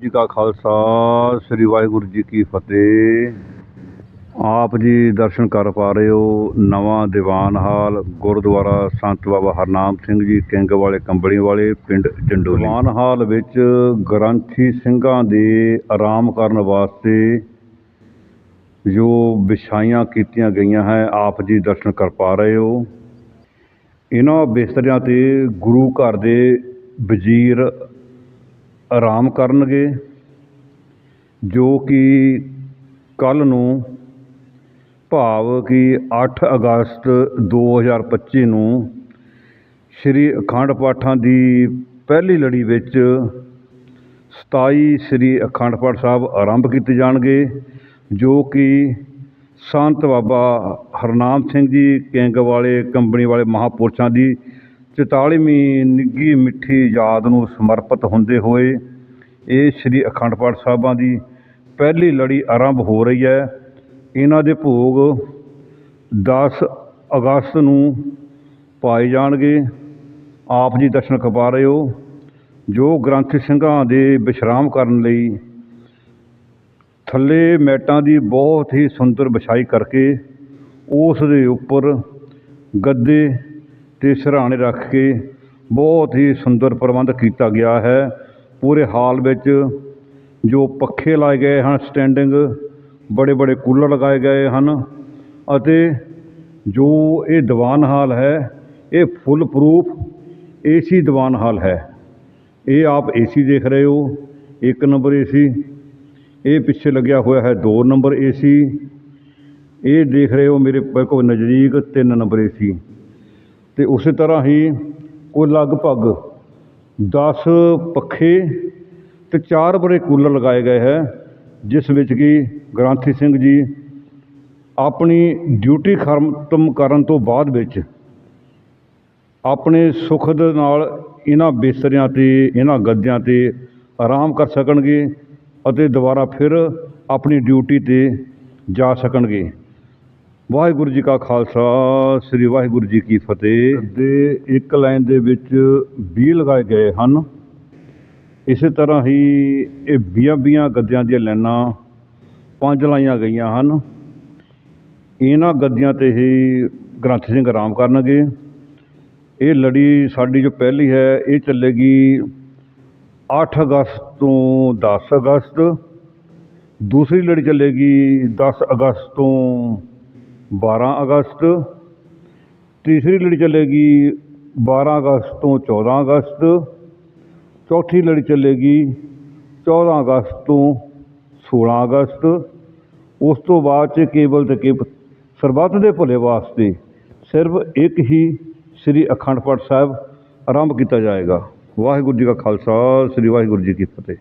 ਜੀ ਕਾ ਖਾਲਸਾ, ਸ੍ਰੀ ਵਾਹਿਗੁਰੂ ਜੀ ਕੀ ਫਤਿਹ। ਆਪ ਜੀ ਦਰਸ਼ਨ ਕਰ ਪਾ ਰਹੇ ਹੋ ਨਵਾਂ ਦੀਵਾਨ ਹਾਲ ਗੁਰਦੁਆਰਾ ਸੰਤ ਬਾਬਾ ਹਰਨਾਮ ਸਿੰਘ ਜੀ ਕਿੰਗ ਵਾਲੇ ਕੰਬਲੀ ਵਾਲੇ ਪਿੰਡ ਜੰਡੋਲੀ। ਦੀਵਾਨ ਹਾਲ ਵਿੱਚ ਗ੍ਰੰਥੀ ਸਿੰਘਾਂ ਦੇ ਆਰਾਮ ਕਰਨ ਵਾਸਤੇ ਜੋ ਵਿਛਾਈਆਂ ਕੀਤੀਆਂ ਗਈਆਂ ਹੈ, ਆਪ ਜੀ ਦਰਸ਼ਨ ਕਰ ਪਾ ਰਹੇ ਹੋ। ਇਹਨਾਂ ਬਿਸਤਰਿਆਂ ਤੇ ਗੁਰੂ ਘਰ ਦੇ ਵਜ਼ੀਰ ਆਰਾਮ ਕਰਨਗੇ, ਜੋ ਕਿ ਕੱਲ੍ਹ ਨੂੰ ਭਾਵ ਕਿ ਅੱਠ ਅਗਸਤ 2025 ਨੂੰ ਸ੍ਰੀ ਅਖੰਡ ਪਾਠਾਂ ਦੀ ਪਹਿਲੀ ਲੜੀ ਵਿੱਚ 27 ਸ੍ਰੀ ਅਖੰਡ ਪਾਠ ਸਾਹਿਬ ਆਰੰਭ ਕੀਤੇ ਜਾਣਗੇ, ਜੋ ਕਿ ਸੰਤ ਬਾਬਾ ਹਰਨਾਮ ਸਿੰਘ ਜੀ ਕਿੰਗ ਵਾਲੇ, ਕੰਬਣੀ ਵਾਲੇ ਮਹਾਪੁਰਸ਼ਾਂ ਦੀ 44ਵੀਂ ਨਿੱਘੀ ਮਿੱਠੀ ਯਾਦ ਨੂੰ ਸਮਰਪਿਤ ਹੁੰਦੇ ਹੋਏ ਇਹ ਸ੍ਰੀ ਅਖੰਡ ਪਾਠ ਸਾਹਿਬਾਂ ਦੀ ਪਹਿਲੀ ਲੜੀ ਆਰੰਭ ਹੋ ਰਹੀ ਹੈ। ਇਹਨਾਂ ਦੇ ਭੋਗ 10 ਅਗਸਤ ਨੂੰ ਪਾਏ ਜਾਣਗੇ। ਆਪ ਜੀ ਦਰਸ਼ਨ ਕਰਵਾ ਰਹੇ ਹੋ। ਜੋ ਗ੍ਰੰਥੀ ਸਿੰਘਾਂ ਦੇ ਵਿਸ਼ਰਾਮ ਕਰਨ ਲਈ ਥੱਲੇ ਮੈਟਾਂ ਦੀ ਬਹੁਤ ਹੀ ਸੁੰਦਰ ਵਿਛਾਈ ਕਰਕੇ ਉਸ ਦੇ ਉੱਪਰ ਗੱਦੇ ਅਤੇ ਸਿਰਹਾਣੇ ਰੱਖ ਕੇ ਬਹੁਤ ਹੀ ਸੁੰਦਰ ਪ੍ਰਬੰਧ ਕੀਤਾ ਗਿਆ ਹੈ। ਪੂਰੇ ਹਾਲ ਵਿੱਚ ਜੋ ਪੱਖੇ ਲਾਏ ਗਏ ਹਨ, ਸਟੈਂਡਿੰਗ ਬੜੇ ਬੜੇ ਕੂਲਰ ਲਗਾਏ ਗਏ ਹਨ ਅਤੇ ਜੋ ਇਹ ਦੀਵਾਨ ਹਾਲ ਹੈ, ਇਹ ਫੁੱਲ ਪ੍ਰੂਫ ਏਸੀ ਦੀਵਾਨ ਹਾਲ ਹੈ। ਇਹ ਆਪ ਏਸੀ ਦੇਖ ਰਹੇ ਹੋ, ਇੱਕ ਨੰਬਰ ਏਸੀ। ਇਹ ਪਿੱਛੇ ਲੱਗਿਆ ਹੋਇਆ ਹੈ ਦੋ ਨੰਬਰ ਏਸੀ। ਇਹ ਦੇਖ ਰਹੇ ਹੋ ਮੇਰੇ ਕੋਲ ਨਜ਼ਦੀਕ ਤਿੰਨ ਨੰਬਰ ਏਸੀ। ਅਤੇ ਉਸੇ ਤਰ੍ਹਾਂ ਹੀ ਉਹ ਲਗਭਗ ਦਸ ਪੱਖੇ ਅਤੇ ਚਾਰ ਬੜੇ ਕੂਲਰ ਲਗਾਏ ਗਏ ਹੈ, ਜਿਸ ਵਿੱਚ ਕਿ ਗ੍ਰੰਥੀ ਸਿੰਘ ਜੀ ਆਪਣੀ ਡਿਊਟੀ ਖਤਮ ਕਰਨ ਤੋਂ ਬਾਅਦ ਵਿੱਚ ਆਪਣੇ ਸੁੱਖ ਦੇ ਨਾਲ ਇਹਨਾਂ ਬਿਸਤਰਿਆਂ ਤੇ, ਇਹਨਾਂ ਗੱਦਿਆਂ ਤੇ ਆਰਾਮ ਕਰ ਸਕਣਗੇ ਅਤੇ ਦੁਬਾਰਾ ਫਿਰ ਆਪਣੀ ਡਿਊਟੀ ਤੇ ਜਾ ਸਕਣਗੇ। ਵਾਹਿਗੁਰੂ ਜੀ ਕਾ ਖਾਲਸਾ, ਸ੍ਰੀ ਵਾਹਿਗੁਰੂ ਜੀ ਕੀ ਫਤਿਹ। ਦੇ ਇੱਕ ਲਾਈਨ ਦੇ ਵਿੱਚ 20 ਲਗਾਏ ਗਏ ਹਨ। ਇਸੇ ਤਰ੍ਹਾਂ ਹੀ ਇਹ 20 20 ਗੱਦਿਆਂ ਦੀਆਂ ਲਾਈਨਾਂ ਪੰਜ ਲਾਈਆਂ ਗਈਆਂ ਹਨ। ਇਹਨਾਂ ਗੱਦਿਆਂ ਤੇ ਹੀ ਗ੍ਰੰਥ ਸਿੰਘ ਆਰਾਮ ਕਰਨਗੇ। ਇਹ ਲੜੀ ਸਾਡੀ ਜੋ ਪਹਿਲੀ ਹੈ, ਇਹ ਚੱਲੇਗੀ 8 ਅਗਸਤ ਤੋਂ 10 ਅਗਸਤ। ਦੂਸਰੀ ਲੜੀ ਚੱਲੇਗੀ 10 ਅਗਸਤ ਤੋਂ 12 ਅਗਸਤ। ਤੀਸਰੀ ਲੜੀ ਚੱਲੇਗੀ 12 ਅਗਸਤ ਤੋਂ 14 ਅਗਸਤ। ਚੌਥੀ ਲੜੀ ਚੱਲੇਗੀ 14 ਅਗਸਤ ਤੋਂ 16 ਅਗਸਤ। ਉਸ ਤੋਂ ਬਾਅਦ ਚ ਕੇਵਲ ਤੇ ਕੇਵਲ ਸਰਬੱਤ ਦੇ ਭਲੇ ਵਾਸਤੇ ਸਿਰਫ ਇੱਕ ਹੀ ਸ੍ਰੀ ਅਖੰਡ ਪਾਠ ਸਾਹਿਬ ਆਰੰਭ ਕੀਤਾ ਜਾਏਗਾ। ਵਾਹਿਗੁਰੂ ਜੀ ਕਾ ਖਾਲਸਾ, ਸ੍ਰੀ ਵਾਹਿਗੁਰੂ ਜੀ ਕੀ ਫਤਿਹ।